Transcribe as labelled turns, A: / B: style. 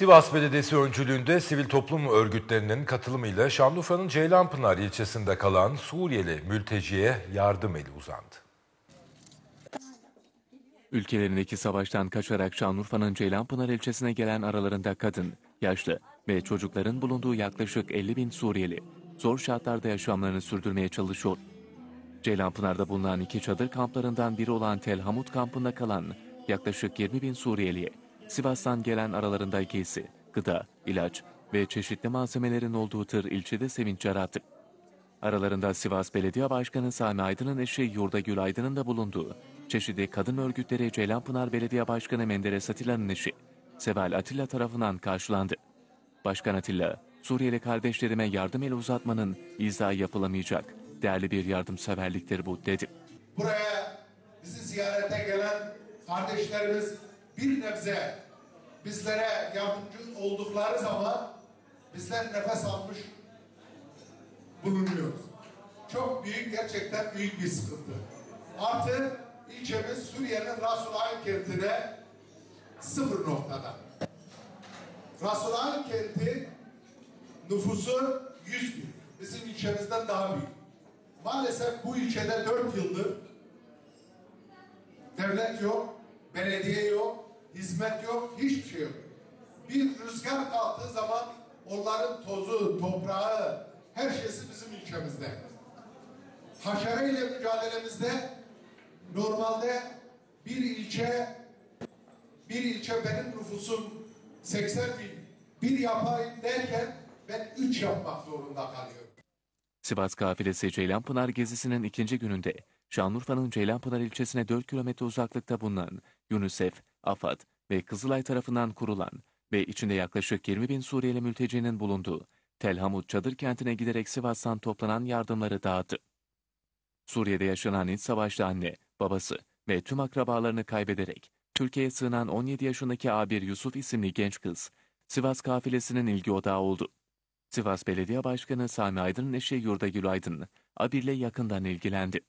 A: Sivas Belediyesi öncülüğünde sivil toplum örgütlerinin katılımıyla Şanlıurfa'nın Ceylanpınar ilçesinde kalan Suriyeli mülteciye yardım eli uzandı.
B: Ülkelerindeki savaştan kaçarak Şanlıurfa'nın Ceylanpınar ilçesine gelen aralarında kadın, yaşlı ve çocukların bulunduğu yaklaşık 50 bin Suriyeli zor şartlarda yaşamlarını sürdürmeye çalışıyor. Ceylanpınar'da bulunan iki çadır kamplarından biri olan Tel Hamut kampında kalan yaklaşık 20 bin Suriyeliye Sivas'tan gelen aralarında giysi, gıda, ilaç ve çeşitli malzemelerin olduğu tır ilçede sevinç yarattı. Aralarında Sivas Belediye Başkanı Sami Aydın'ın eşi Yurda Gül Aydın'ın da bulunduğu çeşitli kadın örgütleri Ceylanpınar Belediye Başkanı Menderes Atilla'nın eşi Seval Atilla tarafından karşılandı. Başkan Atilla, Suriyeli kardeşlerime yardım eli uzatmanın izahı yapılamayacak değerli bir yardımseverliktir bu dedi.
C: Buraya bizi ziyarete gelen kardeşlerimiz bir nebze bizlere yardımcı oldukları zaman bizler nefes almış bulunuyoruz. Çok büyük, gerçekten büyük bir sıkıntı. Artı ilçemiz Suriye'nin Rasul Ayn kentine sıfır noktada. Rasul Ayn kenti nüfusu 100 bin. Bizim ilçemizden daha büyük. Maalesef bu ilçede 4 yıldır devlet yok, belediye yok, hizmet yok, hiçbir şey yok. Bir rüzgar kalktığı zaman onların tozu, toprağı, her şeysi bizim ülkemizde. Haşere mücadelemizde normalde bir ilçe bir ilçe benim nüfusum 80 bin bir yapayım derken ben üç yapmak zorunda kalıyorum.
B: Sivas kafilesi Ceylanpınar gezisinin ikinci gününde Şanlıurfa'nın Ceylanpınar ilçesine 4 kilometre uzaklıkta bulunan UNICEF, AFAD ve Kızılay tarafından kurulan ve içinde yaklaşık 20 bin Suriyeli mültecinin bulunduğu Tel Hamut çadır kentine giderek Sivas'tan toplanan yardımları dağıttı. Suriye'de yaşanan iç savaşta anne, babası ve tüm akrabalarını kaybederek Türkiye'ye sığınan 17 yaşındaki Abir Yusuf isimli genç kız, Sivas kafilesinin ilgi odağı oldu. Sivas Belediye Başkanı Sami Aydın'ın eşi Yurda Gül Aydın, Abir'le yakından ilgilendi.